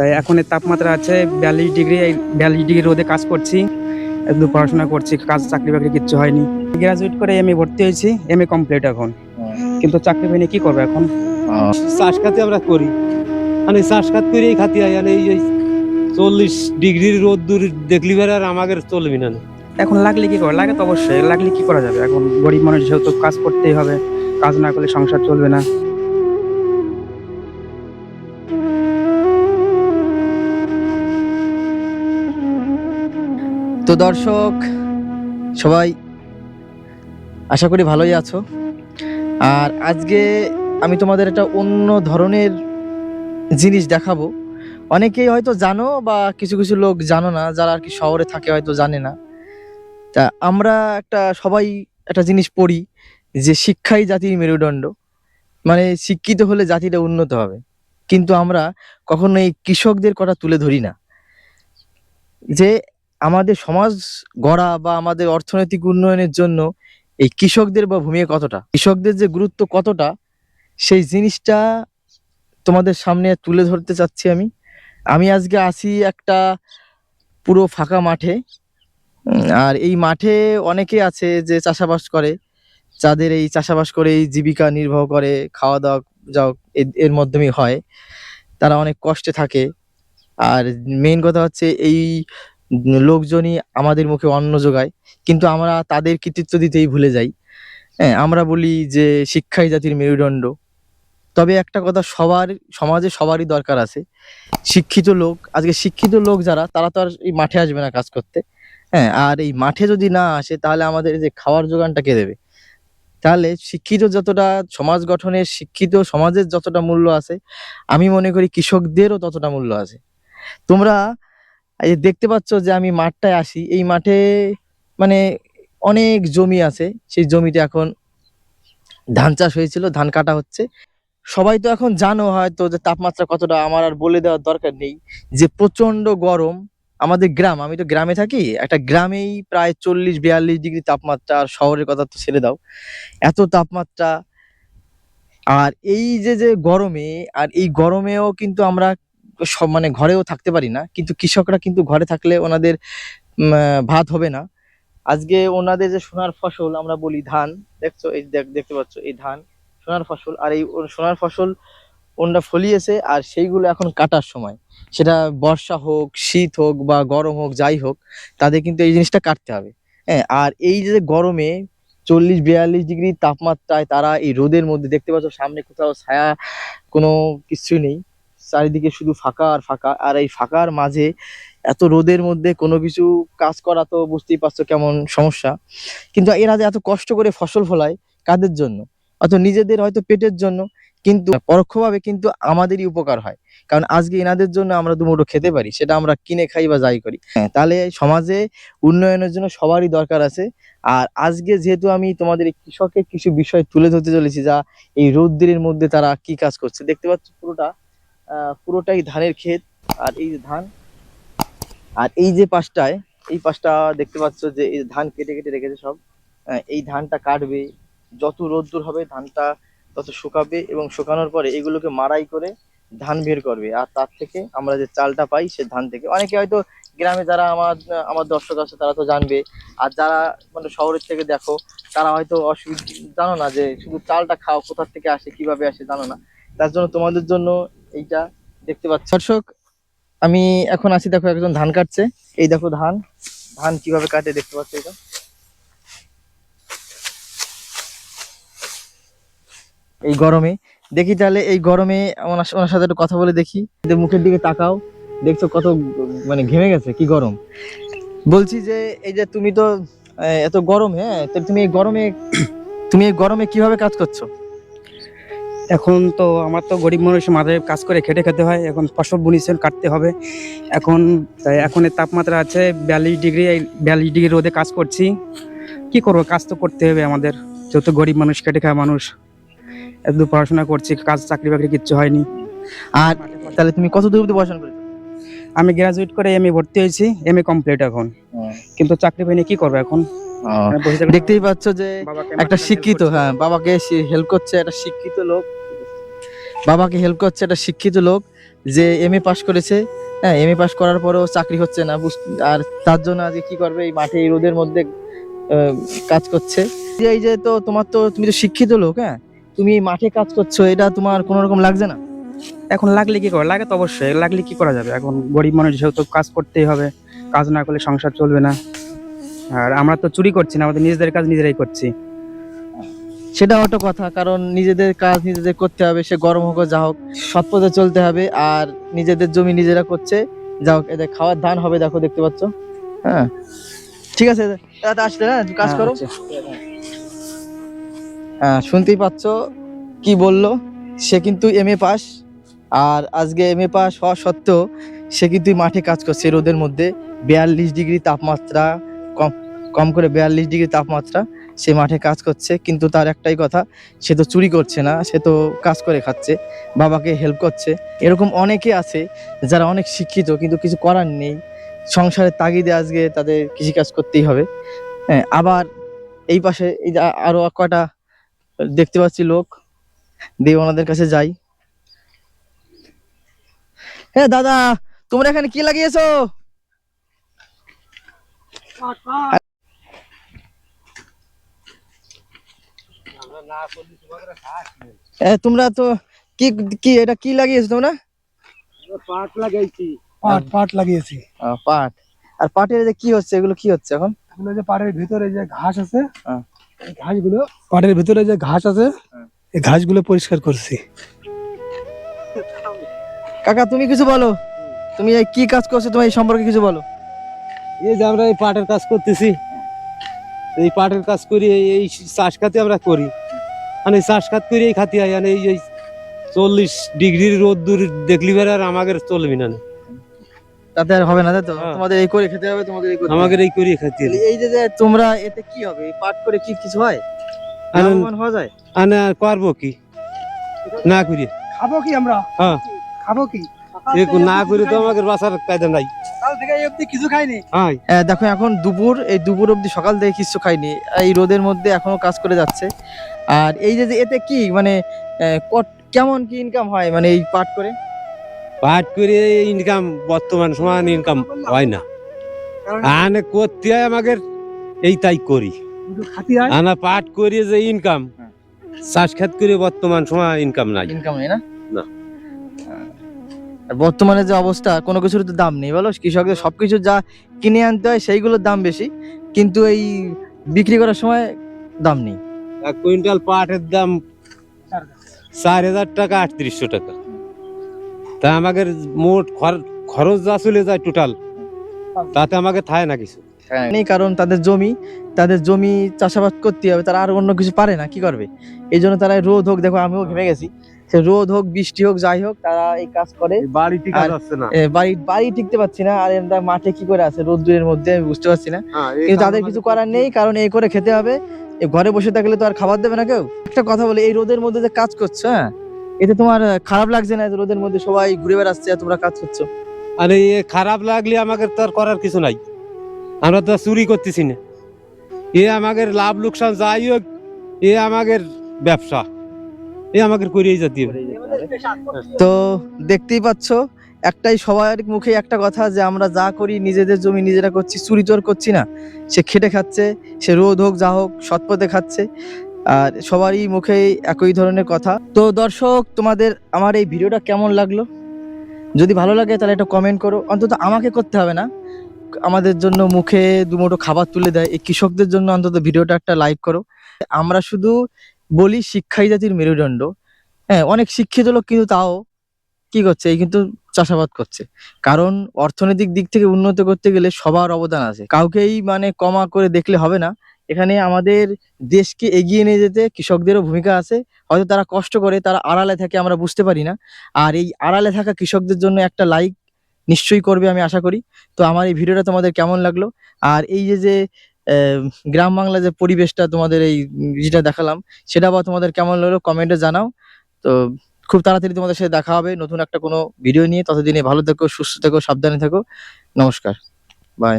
তাই এখন এর তাপমাত্রা আছে বিয়াল্লিশ ডিগ্রি এই বিয়াল্লিশ ডিগ্রি রোদে কাজ করছি। একটু পড়াশোনা করছি কাজ চাকরি বাকরি কিচ্ছু হয়নি। গ্রাজুয়েট করে এম এ ভর্তি হয়েছি এম এ কমপ্লিট এখন। কিন্তু চাকরি পাইনি কি করব এখন? চাষ খাতি আমরা করি। মানে চাষ খাত করে এই খাতি হয় মানে এই চল্লিশ ডিগ্রির রোদ দূর দেখলি বেড়ে আর আমাদের চলবি না। এখন লাগলে কি করে লাগে তো অবশ্যই লাগলে কি করা যাবে? এখন গরিব মানুষ যেহেতু কাজ করতেই হবে কাজ না করলে সংসার চলবে না। তো দর্শক, সবাই আশা করি ভালোই আছো। আর আজকে আমি তোমাদের একটা অন্য ধরনের জিনিস দেখাবো। অনেকেই হয়তো জানো বা কিছু কিছু লোক জানো না, যারা আর কি শহরে থাকে হয়তো জানে না। তা আমরা একটা, সবাই একটা জিনিস পড়ি যে শিক্ষাই জাতির মেরুদণ্ড। মানে শিক্ষিত হলে জাতিটা উন্নত হবে। কিন্তু আমরা কখনো এই কৃষকদের কথা তুলে ধরি না। যে আমাদের সমাজ গড়া বা আমাদের অর্থনৈতিক উন্নয়নের জন্য এই কৃষকদের বা ভূমিকা কতটা? কৃষকদের যে গুরুত্ব কতটা, সেই জিনিসটা তোমাদের সামনে তুলে ধরতে চাচ্ছি আমি। আমি আজকে আসি একটা পুরো ফাঁকা মাঠে। আর এই মাঠে অনেকে আছে যে চাষাবাস করে। যাদের এই চাষাবাস করে, এই জীবিকা নির্বাহ করে খাওয়া দাওয়া যাও এর- মাধ্যমেই হয়। তারা অনেক কষ্টে থাকে। আর মেইন কথা হচ্ছে এই লোকজনই আমাদের মুখে অন্ন যোগায়, কিন্তু আমরা তাদের কৃতিত্ব দিতেই ভুলে যাই। হ্যাঁ আমরা বলি যে শিক্ষাই জাতির মেরুদণ্ড। তবে একটা কথা সবার, সমাজে সবারই দরকার আছে। শিক্ষিত লোক, আজকে শিক্ষিত লোক যারা, তারা তো আর এই মাঠে আসবে না কাজ করতে। হ্যাঁ আর এই মাঠে যদি না আসে, তাহলে আমাদের যে খাওয়ার যোগানটা কে দেবে? তাহলে শিক্ষিত যতটা সমাজ গঠনের, শিক্ষিত সমাজের যতটা মূল্য আছে, আমি মনে করি কৃষকদেরও ততটা মূল্য আছে। তোমরা এই যে দেখতে পাচ্ছ যে আমি মাঠটায় আসি, এই মাঠে মানে অনেক জমি আছে, সেই জমিতে এখন ধান চাষ হয়েছিল, ধান কাটা হচ্ছে। সবাই তো এখন জানো হয়তো যে তাপমাত্রা কতটা, আমার আর বলে দেওয়ার দরকার নেই যে প্রচণ্ড গরম আমাদের গ্রাম, আমি তো গ্রামে থাকি, একটা গ্রামেই প্রায় চল্লিশ বিয়াল্লিশ ডিগ্রি তাপমাত্রা, আর শহরের কথা তো ছেড়ে দাও, এত তাপমাত্রা। আর এই যে যে গরমে, আর এই গরমেও কিন্তু আমরা সব মানে ঘরেও থাকতে পারি না, কিন্তু কৃষকরা কিন্তু ঘরে থাকলে ওনাদের ভাত হবে না। আজকে ওনাদের যে সোনার ফসল আমরা বলি ধান, দেখছ? এই দেখ- দেখতে পাচ্ছ? এই ধান, সোনার ফসল, আর এই সোনার ফসল ওনরা ফলিয়েছে, আর সেইগুলো এখন কাটার সময়। সেটা বর্ষা হোক, শীত হোক বা গরম হোক, যাই হোক, তাদের কিন্তু এই জিনিসটা কাটতে হবে। হ্যাঁ আর এই যে গরমে চল্লিশ, বিয়াল্লিশ ডিগ্রি তাপমাত্রায় তারা এই রোদের মধ্যে, দেখতে পাচ্ছ সামনে কোথাও ছায়া কোনো কিছুই নেই। চারিদিকে শুধু ফাঁকা আর ফাঁকা। আর এই ফাঁকার মাঝে এত রোদের মধ্যে কোনো কিছু কাজ করা তো বুঝতেই পারছ কেমন সমস্যা। কিন্তু এরা যে এত কষ্ট করে ফসল ফলায় কাদের জন্য? অত নিজেদের হয়তো পেটের জন্য কিন্তু পরোক্ষভাবে কিন্তু আমাদেরই উপকার হয়। কারণ আজকে এনাদের জন্য আমরা দুমুঠো খেতে পারি সেটা আমরা কিনে খাই বা যাই করি। হ্যাঁ, তাহলে সমাজে উন্নয়নের জন্য সবারই দরকার আছে। আর আজকে যেহেতু আমি তোমাদের কৃষকের কিছু বিষয় তুলে ধরতে চলেছি যা এই রৌদ্রের মধ্যে তারা কি কাজ করছে দেখতে পাচ্ছ পুরোটা? পুরোটাই ধানের ক্ষেত আর এই যে ধান। আর এই যে পাশটায়, এই পাশটা দেখতে পাচ্ছ যে এই ধান কেটে কেটে রেখেছে সব। এই ধানটা কাটবে, যত রোদ্দুর হবে ধানটা তত শুকাবে এবং শুকানোর পরে এগুলোকে মাড়াই করে ধান বের করবে। আর তার থেকে আমরা যে চালটা পাই সে ধান থেকে। অনেকে হয়তো গ্রামে যারা আমার আমার দর্শক আছে তারা তো জানবে। আর যারা মানে শহরের থেকে দেখো, তারা হয়তো অসুবিধা, জানো না যে শুধু চালটা খাও, কোথার থেকে আসে, কীভাবে আসে জানো না। তার জন্য তোমাদের জন্য এইটা দেখতে পাচ্ছ। দর্শক, আমি এখন আছি দেখো একজন ধান কাটছে। এই দেখো ধান। ধান কীভাবে কাটে দেখতে পাচ্ছ এটা। এই গরমে। দেখি তাহলে এই গরমে ওনার সাথে একটু কথা বলে দেখি। মুখের দিকে তাকাও। দেখছ কত মানে ঘেমে গেছে, কি গরম। বলছি যে, এই যে তুমি তো এত গরম হ্যাঁ তুমি এই গরমে, তুমি এই গরমে কীভাবে কাজ করছ? এখন তো আমার তো গরিব মানুষ মাঠে কাজ করে খেটে খেতে হয় এখন ফসল বুনিছেন কাটতে হবে। এখন তাই এখন তাপমাত্রা আছে বিয়াল্লিশ ডিগ্রি এই বিয়াল্লিশ ডিগ্রি রোদে কাজ করছি। কি করব কাজ তো করতে হবে আমাদের। যেহেতু গরিব মানুষ খেটে খাওয়া মানুষ একটু পড়াশোনা করছি কাজ চাকরি বাকরি কিচ্ছু হয়নি। আর তাহলে তুমি কত দূর অব্দি পড়াশোনা করেছ? আমি গ্রাজুয়েট করে এম এ ভর্তি হয়েছি এম এ কমপ্লিট এখন। কিন্তু চাকরি পাইনি কি করব এখন? দেখতেই পাচ্ছ যে একটা শিক্ষিত হ্যাঁ বাবাকে হেল্প করছে একটা শিক্ষিত লোক। বাবাকে হেল্প করছে একটা শিক্ষিত লোক যে এম এ পাস করেছে। হ্যাঁ এম এ পাস করার পরেও চাকরি হচ্ছে না আর তার জন্য আজকে কি করবে? এই মাঠে, এই রোদের মধ্যে কাজ করছে। এই যে তো তোমার তো, তুমি তো শিক্ষিত লোক হ্যাঁ? তুমি এই মাঠে কাজ করছ, এটা তোমার কোনো রকম লাগছে না? এখন লাগলে কি করে? লাগে তো অবশ্যই, লাগলে কি করা যাবে? এখন গরিব মানুষ যেহেতু কাজ করতেই হবে, কাজ না করলে সংসার চলবে না। আর আমরা তো চুরি করছি না, আমাদের নিজেদের কাজ নিজেরাই করছি। সেটা একটা কথা কারণ নিজেদের কাজ নিজেদের করতে হবে সে গরম হোক যা হোক সৎ পথে চলতে হবে আর নিজেদের জমি নিজেরা করছে যা হোক এদের খাওয়ার ধান হবে দেখো দেখতে পাচ্ছ? হ্যাঁ। ঠিক আছে দাদা আসলে হ্যাঁ কাজ হ্যাঁ, করো। আচ্ছা। হ্যাঁ শুনতেই পাচ্ছ কি বলল? সে কিন্তু এম এ পাস আর আজকে এম এ পাস হওয়া সত্ত্বেও সে কিন্তু মাঠে কাজ করছে রোদের মধ্যে। বিয়াল্লিশ ডিগ্রি তাপমাত্রা কম কম করে বিয়াল্লিশ ডিগ্রি তাপমাত্রা। সে মাঠে কাজ করছে, কিন্তু তার একটাই কথা, সে তো চুরি করছে না, সে তো কাজ করে খাচ্ছে, বাবাকে হেল্প করছে। এরকম অনেকে আছে যারা অনেক শিক্ষিত, কিন্তু কিছু করার নেই। সংসারের তাগিদে আজকে তাদের কৃষিকাজ করতেই হবে। হ্যাঁ আবার এই পাশে এই যে আ- আরও কটা দেখতে পাচ্ছি লোক, দিয়ে ওনাদের কাছে যাই। হ্যাঁ দাদা, তোমরা এখানে কি লাগিয়েছো? তোমরা তো কি কি এটা কি লাগিয়েছো তোমরা? পাট লাগাইছি। পাট পাট লাগিয়েছি। পাট। আর পাটের যে কি হচ্ছে এগুলো কি হচ্ছে এখন? এগুলো যে পাটের ভিতরে যে ঘাস আছে। এই ঘাসগুলো পাটের ভিতরে যে ঘাস আছে। এই ঘাসগুলো পরিষ্কার করছি। কাকা তুমি কিছু বলো? তুমি এই কি কাজ করছ তোমার এই সম্পর্কে কিছু বলো? এই যে আমরা এই পাটের কাজ করতেছি এই পাটের কাজ করি এই এই চাষ খাতে আমরা করি। মানে চাষ খাত করে এই খাতি হয় মানে এই এই চল্লিশ ডিগ্রির রোদ দূর দেখলি বের আর আমাদের চলবি না তাতে আর হবে না তাই তো? হ্যাঁ। তোমাদের এই করে খেতে হবে তোমাদের এই করে আমাদের এই করি খাতি তাহলে এই যে তোমরা এতে কি হবে? পাট করে কি কিছু হয়? লাভবান হওয়া যায়? আনে আর করব কি? না করি। খাব কি আমরা? হ্যাঁ। খাব কি? না করি তো আমাদের বাসার কায়দা নাই। সকাল থেকে এই অবধি কিছু খাইনি? হ্যাঁ দেখো এখন দুপুর এই দুপুর অবধি সকাল থেকে কিছু খাইনি। এই রোদের মধ্যে এখনও কাজ করে যাচ্ছে। আর এই যে এতে কি মানে কেমন কি ইনকাম হয় মানে এই পাট করে? পাট করে ইনকাম বর্তমান সমান ইনকাম হয় না। আনে করতে হয় আমাদের এই তাই করি। হয়? আনা পাট করে যে ইনকাম হ্যাঁ। চাষ খাত করে বর্তমান সময় ইনকাম নাই। ইনকাম নেই না? না। বর্তমানে যে অবস্থা কোনো কিছুর তো দাম নেই। বলো কৃষকদের সবকিছু যা কিনে আনতে হয় সেইগুলোর দাম বেশি। কিন্তু এই বিক্রি করার সময় দাম নেই। এক কুইন্টাল পাটের দাম চার হাজার টাকা আটত্রিশশো টাকা। তা আমাদের মোট খরচ যা চলে যায় টোটাল তাতে আমাকে থায় না কিছু। নেই কারণ তাদের জমি তাদের জমি চাষাবাদ করতে হবে তারা আর অন্য কিছু পারে না কি করবে? এই জন্য তারা রোদ হোক দেখো আমিও ঘেমে গেছি সে রোদ হোক বৃষ্টি হোক যাই হোক তারা এই কাজ করে। বাড়ি টিকা আর- যাচ্ছে না? বাড়ি বাড়ি টিকতে পারছি না আর এরা মাঠে কি করে আছে রোদ্দুরের মধ্যে আমি বুঝতে পারছি না। হ্যাঁ, কিন্তু তাদের কিছু করার নেই কারণ এই করে খেতে হবে। ঘরে বসে থাকলে তো আর খাবার দেবে না কেউ? একটা কথা বলে এই রোদের মধ্যে যে কাজ করছ হ্যাঁ? এতে তোমার খারাপ লাগছে না রোদের মধ্যে সবাই ঘুরে বেড়াচ্ছে আর তোমরা কাজ করছ? আর খারাপ লাগলে আমাকে তো আর করার কিছু নাই। আমরা তো চুরি করতেছি না। এ আমাদের লাভ লোকসান যাই হোক এ আমাদের ব্যবসা। এ আমাদের করিয়ে যেতে হবে। তো দেখতেই পাচ্ছ একটাই সবার মুখে একটা কথা যে আমরা যা করি, নিজেদের জমি নিজেরা করছি, চুরি চোর করছি না। সে খেটে খাচ্ছে, সে রোদ হোক, যা হোক, সৎপথে খাচ্ছে। আর সবারই মুখে একই ধরনের কথা। তো দর্শক, তোমাদের আমার এই ভিডিওটা কেমন লাগল? যদি ভালো লাগে তাহলে একটা কমেন্ট করো। অন্তত আমাকে করতে হবে না। আমাদের জন্য মুখে দুমুঠো খাবার তুলে দেয়। এই কৃষকদের জন্য অন্তত ভিডিওটা একটা লাইক করো। আমরা শুধু বলি শিক্ষাই জাতির মেরুদণ্ড। হ্যাঁ অনেক শিক্ষিত লোক কিন্তু তাও কি করছে? এই কিন্তু চাষাবাদ করছে। কারণ অর্থনৈতিক দিক থেকে উন্নত করতে গেলে সবার অবদান আছে। কাউকেই মানে কমা করে দেখলে হবে না। এখানে আমাদের দেশকে এগিয়ে নিয়ে যেতে কৃষকদেরও ভূমিকা আছে। হয়তো তারা কষ্ট করে, তারা আড়ালে থাকে আমরা বুঝতে পারি না। আর এই আড়ালে থাকা কৃষকদের জন্য একটা লাইক নিশ্চয়ই করবে আমি আশা করি। তো আমার এই ভিডিওটা তোমাদের কেমন লাগল? আর এই যে যে গ্রাম বাংলা যে পরিবেশটা তোমাদের এই যেটা দেখালাম, সেটা বা তোমাদের কেমন লাগল? কমেন্টে জানাও। তো খুব তাড়াতাড়ি তোমাদের সাথে দেখা হবে। নতুন একটা কোনো ভিডিও নিয়ে। ততদিনে ভালো থেকো, সুস্থ থেকো, সাবধানে থেকো। নমস্কার। বাই